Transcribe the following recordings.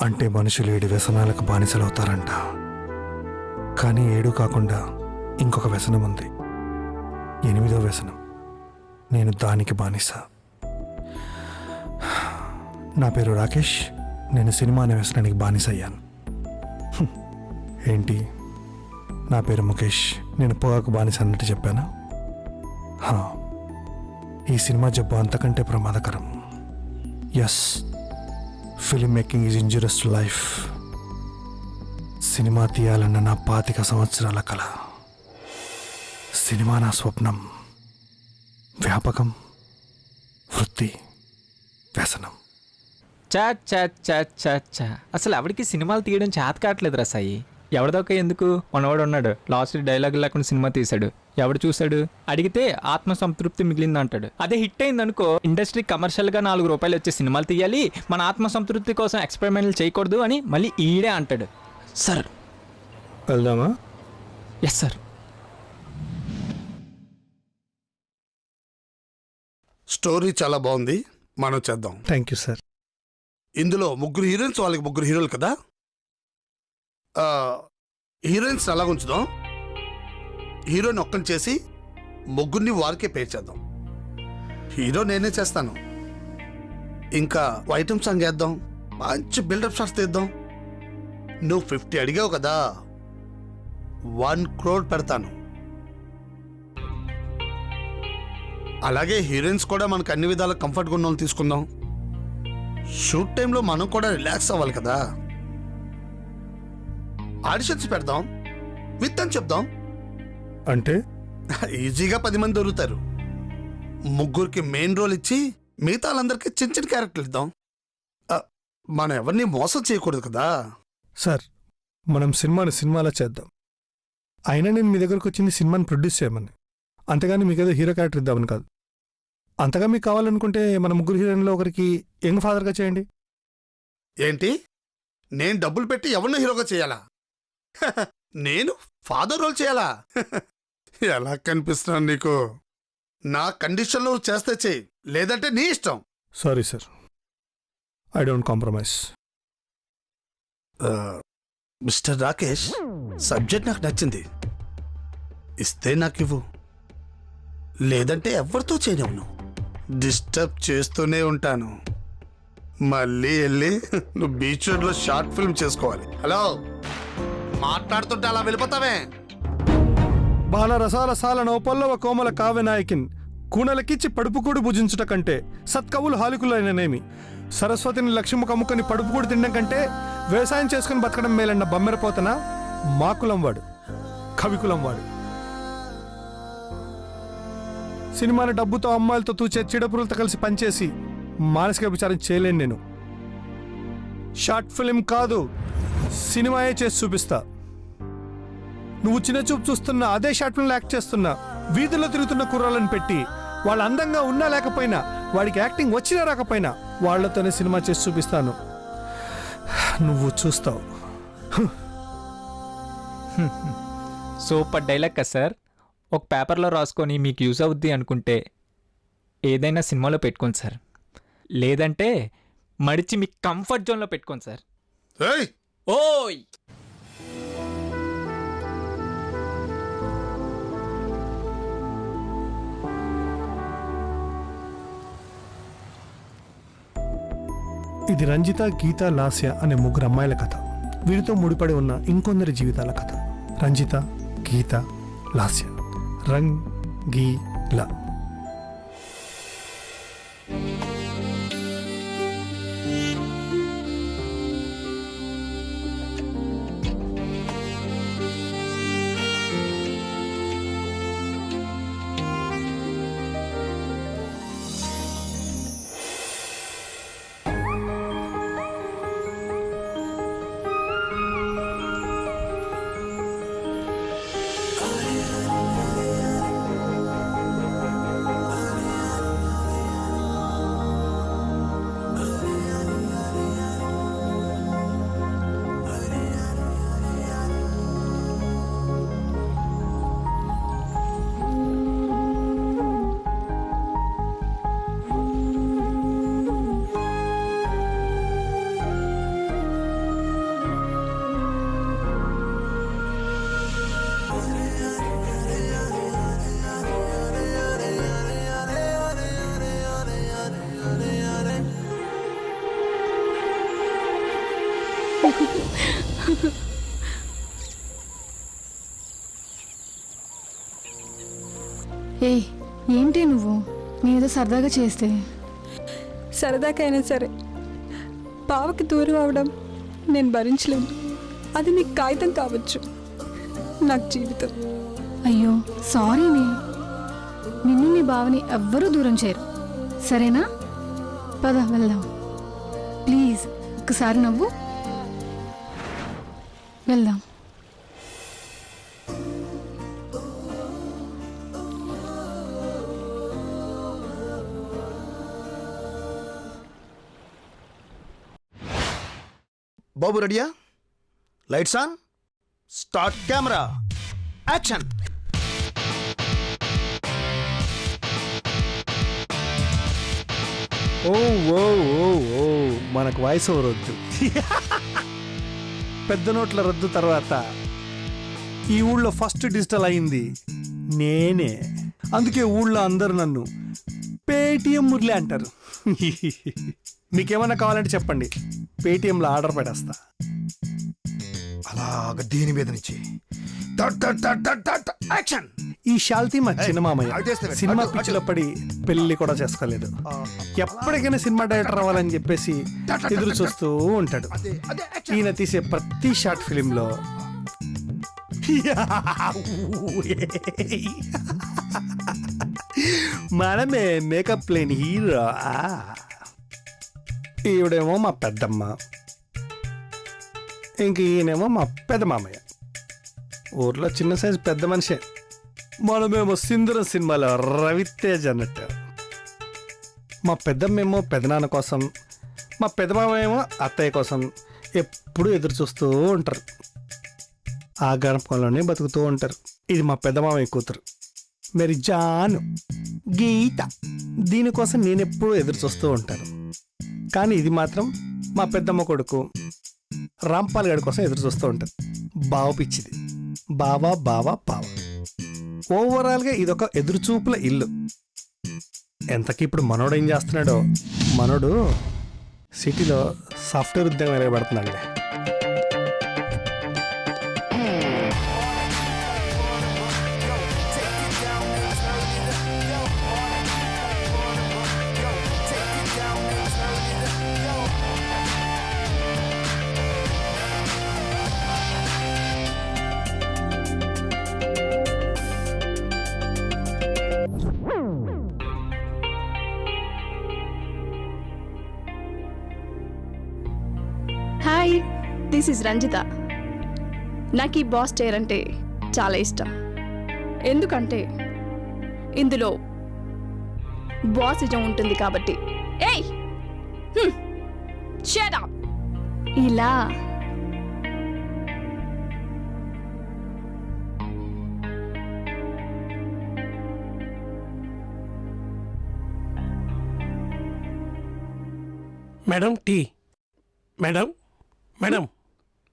అంటే మనుషులు ఏడు వ్యసనాలకు బానిసలవుతారంట. కానీ ఏడు కాకుండా ఇంకొక వ్యసనం ఉంది. ఎనిమిదో వ్యసనం. నేను దానికి బానిస. నా పేరు రాకేష్. నేను సినిమా అనే వ్యసనానికి బానిస అయ్యాను. ఏంటి? నా పేరు ముఖేష్. నేను పొగాకు బానిస అన్నట్టు చెప్పాను? హా. ఈ సినిమా జబ్బు అంతకంటే ప్రమాదకరం. Yes film making is injurious to life cinema తీయాలన్న నా పాతిక సంవత్సరాల కళ సినిమా నా స్వప్నం. వ్యాపకం. వృత్తి. వ్యసనం. చా చా చా చా చా అసలు ఆవిడికి సినిమాలు తీయడం చేత కావట్లేదు రా సాయి. ఎవరిదొక ఎందుకు? మనవాడు ఉన్నాడు లాస్ట్ డైలాగ్ లేకుండా సినిమా తీశాడు. ఎవడు చూశాడు? అడిగితే ఆత్మ సంతృప్తి మిగిలింది అంటాడు అదే హిట్ అయింది అనుకో ఇండస్ట్రీ కమర్షియల్గా నాలుగు రూపాయలు వచ్చే సినిమాలు తీయాలి. మన ఆత్మ సంతృప్తి కోసం ఎక్స్పెరిమెంట్లు చేయకూడదు అని మళ్ళీ ఈడే అంటాడు. సార్. వెళ్దామా? ఎస్ సార్ స్టోరీ చాలా బాగుంది. మనం చేద్దాం. థ్యాంక్ యూ సార్ ఇందులో ముగ్గురు హీరోయిన్స్ వాళ్ళకి ముగ్గురు హీరోలు కదా? హీరోయిన్స్ అలా ఉంచుదాం. హీరోని ఒక్కని చేసి ముగ్గురిని వారికే పే చేద్దాం. హీరో నేనే చేస్తాను. ఇంకా ఐటమ్ సాంగ్ వేద్దాం. మంచి బిల్డప్ షాట్స్ తీద్దాం. నువ్వు ఫిఫ్టీ అడిగావు కదా. వన్ క్రోడ్ పెడతాను. అలాగే హీరోయిన్స్ కూడా మనకు అన్ని విధాల కంఫర్ట్గా ఉన్న తీసుకుందాం. షూట్ టైంలో మనం కూడా రిలాక్స్ అవ్వాలి కదా. ఆడిషన్స్ పెడదాం. విత్ అని చెప్దాం. అంటే? ఈజీగా పది మంది దొరుకుతారు. ముగ్గురికి మెయిన్ రోల్ ఇచ్చి మిగతా వాళ్ళందరికీ చిన్న చిన్న క్యారెక్టర్లు ఇద్దాం. మనం ఎవరిని మోసం చేయకూడదు కదా. సార్ మనం సినిమాని సినిమాలా చేద్దాం. అయినా నేను మీ దగ్గరకు వచ్చింది సినిమాని ప్రొడ్యూస్ చేయమని. అంతగాని మీకు ఏదో హీరో క్యారెక్టర్ ఇద్దామని కాదు. అంతగా మీకు కావాలనుకుంటే మన ముగ్గురు హీరోయిన్లో ఒకరికి యంగ్ ఫాదర్గా చేయండి. ఏంటి? నేను డబ్బులు పెట్టి ఎవరిని హీరోగా చేయాలా? నేను ఫాదర్ రోల్ చేయాలా? ఎలా కనిపిస్తున్నాను నీకు? నా కండిషన్లో చేస్తే చెయ్యి లేదంటే నీ ఇష్టం. Sorry sir I don't compromise mister Rakesh subject నాకు నచ్చింది. ఇస్తే నాకు ఇవ్వు లేదంటే ఎవరితో చేయనివ్వను డిస్టర్బ్ చేస్తూనే ఉంటాను. మళ్ళీ వెళ్ళి నువ్వు బీచ్ రోడ్లో షార్ట్ ఫిల్మ్ చేసుకోవాలి. హలో? మాట్లాడుతుంటే అలా వెళ్ళిపోతావే. బాల రసాల పల్లవ కోమల కావ్యనాయకిన్ కూనలకిచ్చి పడుపుకూడు భుజించుట కంటే సత్కవులు హాలికులైననేమి. సరస్వతిని లక్ష్యము కమ్ముకొని పడుపుకూడు తినడం కంటే వ్యవసాయం చేసుకుని బతకడం మేలన్న బమ్మెరపోతన మాకులం వాడు కవికులం వాడు సినిమాని డబ్బుతో అమ్మాయిలతో తూచే చీడపురులతో కలిసి పనిచేసి మానసిక విచారం చేయలేను నేను. షార్ట్ ఫిలిం కాదు. సినిమాయే చేసి చూపిస్తా. నువ్వు చిన్న చూపు చూస్తున్న అదే షార్ట్ ఫిల్మ్ యాక్ట్ చేస్తున్నా వీధుల్లో తిరుగుతున్న కుర్రాళ్ళని పెట్టి వాళ్ళు అందంగా ఉన్నా లేకపోయినా వాడికి యాక్టింగ్ వచ్చినా రాకపోయినా వాళ్ళతోనే సినిమా చేసి చూపిస్తాను. నువ్వు చూస్తావు. సూపర్ డైలాగ్ కదా సార్. ఒక పేపర్లో రాసుకొని మీకు యూజ్ అవుద్ది అనుకుంటే ఏదైనా సినిమాలో పెట్టుకోండి సార్. లేదంటే మడిచి మీ కంఫర్ట్ జోన్లో పెట్టుకోండి సార్. ఏయ్! ఓయ్ ఇది రంజిత గీత లాస్య అనే ముగ్గురు అమ్మాయిల కథ. వీరితో ముడిపడి ఉన్న ఇంకొందరి జీవితాల కథ. రంజిత గీత లాస్య. రంగ్ గీ లా. ఏ ఏంటి నువ్వు? నేనేదో సరదాగా చేస్తే. సరదాకైనా సరే. బావకి దూరం అవడం నేను భరించలేను. అది నీకు కాగితం కావచ్చు. నాకు జీవితం. అయ్యో సారీనే నిన్ను నీ బావని ఎవ్వరూ దూరం చేయరు. సరేనా? పద వెళ్దాం. ప్లీజ్ ఒక్కసారి నవ్వు. వెళ్దాం. బాబు రెడీయా? Lights on? Start camera. Action. ఓ ఓ ఓ ఓ మనకు వాయిస్ ఓవర్ వద్దు. పెద్ద నోట్ల రద్దు తర్వాత ఈ ఊళ్ళో ఫస్ట్ డిజిటల్ అయింది. నేనే. అందుకే ఊళ్ళో అందరు నన్ను పేటిఎం మురళి అంటారు. మీకేమన్నా కావాలంటే చెప్పండి. పేటిఎంలో ఆర్డర్ పెట్టేస్తా అలాగ దీని మీద నుంచి? యాక్షన్ ఈ శాల్తీ మా చిన్న మామయ్య. సినిమా పిచ్చిలో పడి పెళ్ళి కూడా చేసుకోలేదు. ఎప్పటికైనా సినిమా డైరెక్టర్ అవ్వాలని చెప్పేసి ఎదురు చూస్తూ ఉంటాడు. ఈయన తీసే ప్రతి షార్ట్ ఫిలిం లో మనమే మేకప్ లేని హీరో. ఈవిడేమో మా పెద్దమ్మ. ఇంక ఈయనేమో మా పెద్ద మామయ్య. ఊర్లో చిన్న సైజు పెద్ద మనిషే. మనమేమో సింధురం సినిమాలో రవితేజ్ అన్నట్టు. మా పెద్దమ్మేమో పెదనాన్న కోసం మా పెద్దమామేమో అత్తయ్య కోసం ఎప్పుడూ ఎదురు చూస్తూ ఉంటారు. ఆ గణపంలోనే బతుకుతూ ఉంటారు. ఇది మా పెద్దమామయ్య కూతురు. మరి జాను గీత దీనికోసం నేను ఎప్పుడూ ఎదురు చూస్తూ ఉంటాను. కానీ ఇది మాత్రం మా పెద్దమ్మ కొడుకు రాంపాల్ గడి కోసం ఎదురు చూస్తూ ఉంటుంది బావ పిచ్చిది. బావా బావా బావ. ఓవరాల్గా ఇదొక ఎదురుచూపుల ఇల్లు. ఎంతకి ఇప్పుడు మనోడు ఏం చేస్తున్నాడో? మనోడు సిటీలో సాఫ్ట్వేర్ ఉద్యోగం వెలగబడుతున్నాడులే దిస్ ఇస్ రంజిత నాకు ఈ బాస్ చైర్ అంటే చాలా ఇష్టం. ఎందుకంటే ఇందులో బాస్ ఇజం ఉంటుంది కాబట్టి. ఏయ్! ఇలా మేడం టీ మేడం మేడం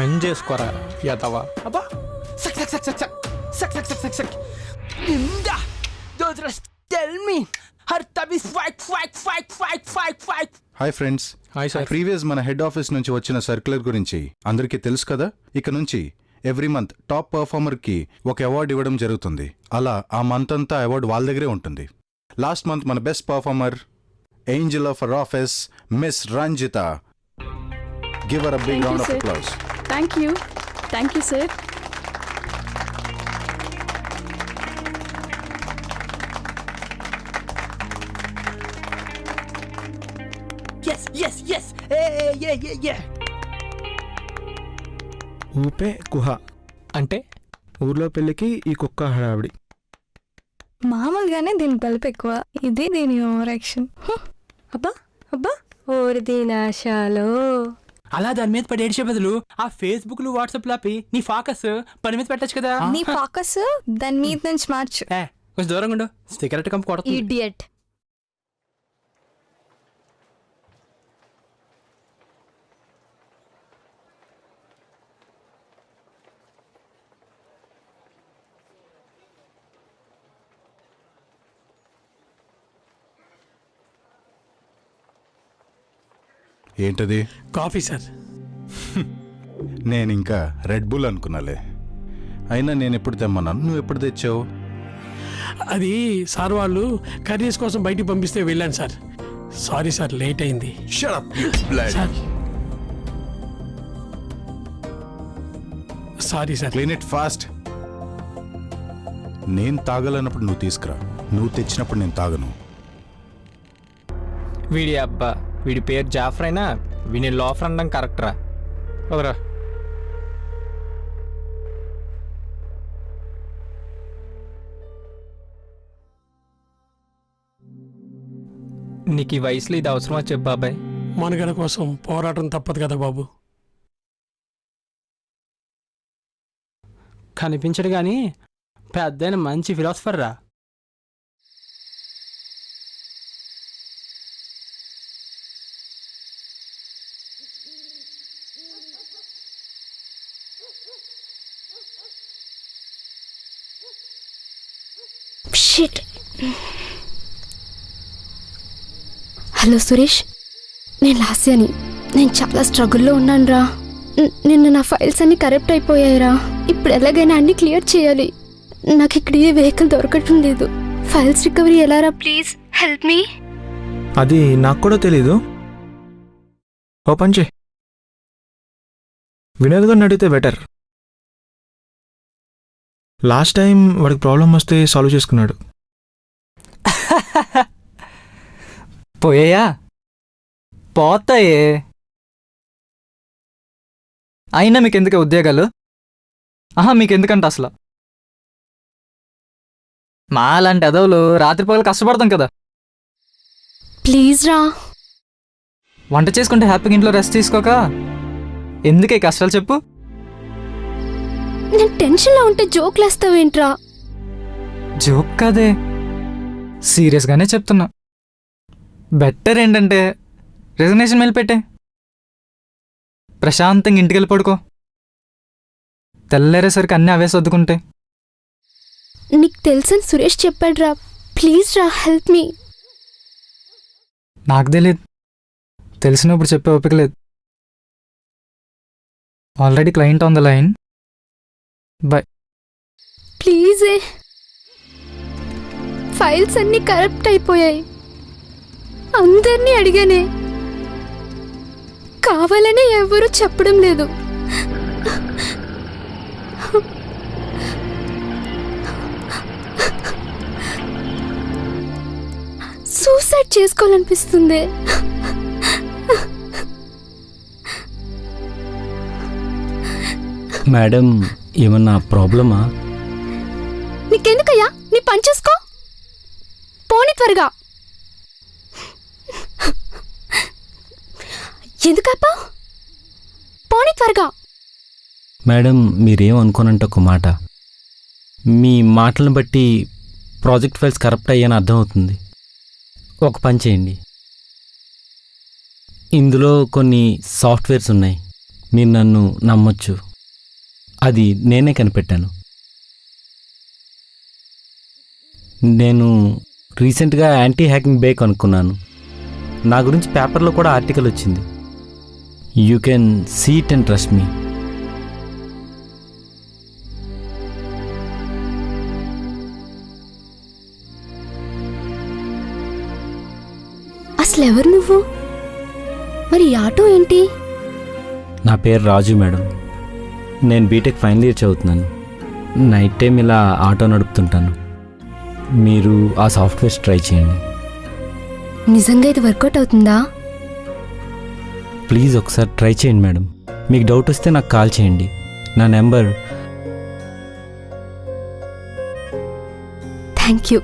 పని చేసుకోరా యతవా అబ్బా! సక్ సక్ సక్ సక్ సక్ సక్ సక్ సక్ సక్. just tell me. Her tub is fight, fight, fight, fight, fight, fight. Hi friends hi sir previous మన హెడ్ ఆఫీస్ నుంచి వచ్చిన సర్క్యులర్ గురించి అందరికీ తెలుసు కదా? ఇక నుంచి ఎవ్రీ మంత్ టాప్ పర్ఫార్మర్కి ఒక అవార్డు ఇవ్వడం జరుగుతుంది. అలా ఆ మంత్ అంతా అవార్డు వాళ్ళ దగ్గరే ఉంటుంది. లాస్ట్ మంత్ మన best performer angel of office miss Ranjitha give her a big Thank you, round of sir. Applause thank you thank you sir Yes, yes, yes. Hey, yeah, yeah, yeah. ఊపే కుహ అంటే ఊర్లో పెళ్ళికి ఈ కుక్క హడావిడి. మామూలుగానే దీని బలుపు ఎక్కువ. ఇది దీని ఓవర్ యాక్షన్. అబ్బా అబ్బా. ఓరి దీనాశాలో. అలా దాని మీద పడి ఏడిచే బదులు ఆ ఫేస్బుక్లు వాట్సాప్ లాపి నీ ఫాకస్ పని మీద పెట్టచ్చు కదా. నీ ఫోకస్ దాని మీద నుంచి మార్చు. కొంచెం దూరంగా ఉండు. సిగరెట్ కంపు ఇడియట్ ఏంటది? Coffee sir. నేను ఇంకా రెడ్ బుల్ అనుకున్నాలే. అయినా నేను ఎప్పుడు తెమ్మన్నాను? నువ్వు ఎప్పుడు తెచ్చావు? అది సార్ వాళ్ళు కర్రీస్ కోసం బయటికి పంపిస్తే వెళ్ళాను సార్. సారీ సార్ లేట్ అయింది. Sir sorry. Sir. Clean it fast నేను తాగాలన్నప్పుడు నువ్వు తీసుకురా. నువ్వు తెచ్చినప్పుడు నేను తాగను. వీడి అబ్బా. వీడి పేరు జాఫర్ అయినా వీని లోఫర్ అనడం కరెక్ట్ రా. వదరా. నీకు ఈ వయసులో ఇది అవసరమా చెప్పు బాబాయ్. మనుగడ కోసం పోరాటం తప్పదు కదా బాబు. కనిపించడు గాని పెద్ద మంచి ఫిలాసఫర్ రా. షిట్ హలో సురేష్ నేను లాస్యాని. నేను చాలా స్ట్రగుల్లో ఉన్నాను రా నిన్న నా ఫైల్స్ అన్ని కరెక్ట్ అయిపోయాయిరా. ఇప్పుడు ఎలాగైనా అన్ని క్లియర్ చేయాలి. నాకు ఇక్కడ ఏ వెహికల్ దొరకటం లేదు. ఫైల్స్ రికవరీ ఎలా రా ప్లీజ్ హెల్ప్ మీ అది నాకు కూడా తెలీదు. ఓ పంచే వినోద్ గారిని అడిగితే బెటర్ లాస్ట్ టైం వాడికి ప్రాబ్లం వస్తే సాల్వ్ చేసుకున్నాడు. పోయాయా? పోతాయే. అయినా మీకు ఎందుకు ఉద్యోగాలు? ఆహా మీకు ఎందుకంట అసలు? మా లాంటి ఎదవులు రాత్రి పగలు కష్టపడతాం కదా. ప్లీజ్ రా. వంట చేసుకుంటే హ్యాపీగా ఇంట్లో రెస్ట్ తీసుకోక? ఎందుకే కష్టాలు చెప్పు? నేను టెన్షన్లో ఉంటే జోక్లు వేస్తావేంట్రా జోక్ కాదే. సీరియస్గానే చెప్తున్నా. బెటర్ ఏంటంటే రిజగ్నేషన్ మెయిల్ పెట్టే. ప్రశాంతంగా ఇంటికి వెళ్ళి పడుకో. తెల్లారేసరికి అన్నీ అవే సర్దుకుంటే నీకు తెలుసని సురేష్ చెప్పాడురా ప్లీజ్ రా హెల్ప్ మీ నాకు తెలియదు తెలిసినప్పుడు చెప్పే ఓపిక లేదు. Already client on the line bye ప్లీజే. Files అన్నీ కరప్ట్ అయిపోయాయి. అందరినీ అడిగానే. కావాలని ఎవరూ చెప్పడం లేదు. సూసైడ్ చేసుకోవాలనిపిస్తుంది. మేడం ఏమన్నా ప్రాబ్లమా? నీకెందుకయ్యా? నీ పని చూసుకో. పోని త్వరగా. ఎందుకప్పా? పోని త్వరగా. మేడం మీరేం అనుకోనంటే ఒక మాట. మీ మాటలను బట్టి ప్రాజెక్ట్ ఫైల్స్ కరప్ట్ అయ్యాని అర్థమవుతుంది. ఒక పని చేయండి. ఇందులో కొన్ని సాఫ్ట్వేర్స్ ఉన్నాయి. మీరు నన్ను నమ్మొచ్చు. అది నేనే కనిపెట్టాను. నేను రీసెంట్గా యాంటీ హ్యాకింగ్ బే కనుక్కున్నాను. నా గురించి పేపర్లో కూడా ఆర్టికల్ వచ్చింది. You can seat and trust me అసలు ఎవరు నువ్వు? మరి ఆటో ఏంటి? నా పేరు రాజు మేడం. నేను బీటెక్ ఫైనల్ ఇయర్ చదువుతున్నాను. నైట్ టైం ఇలా ఆటో నడుపుతుంటాను. మీరు ఆ సాఫ్ట్వేర్స్ ట్రై చేయండి. నిజంగా ఇది వర్కౌట్ అవుతుందా? ప్లీజ్ ఒకసారి ట్రై చేయండి మేడం. మీకు డౌట్ వస్తే నాకు కాల్ చేయండి. నా నెంబర్ థ్యాంక్ యూ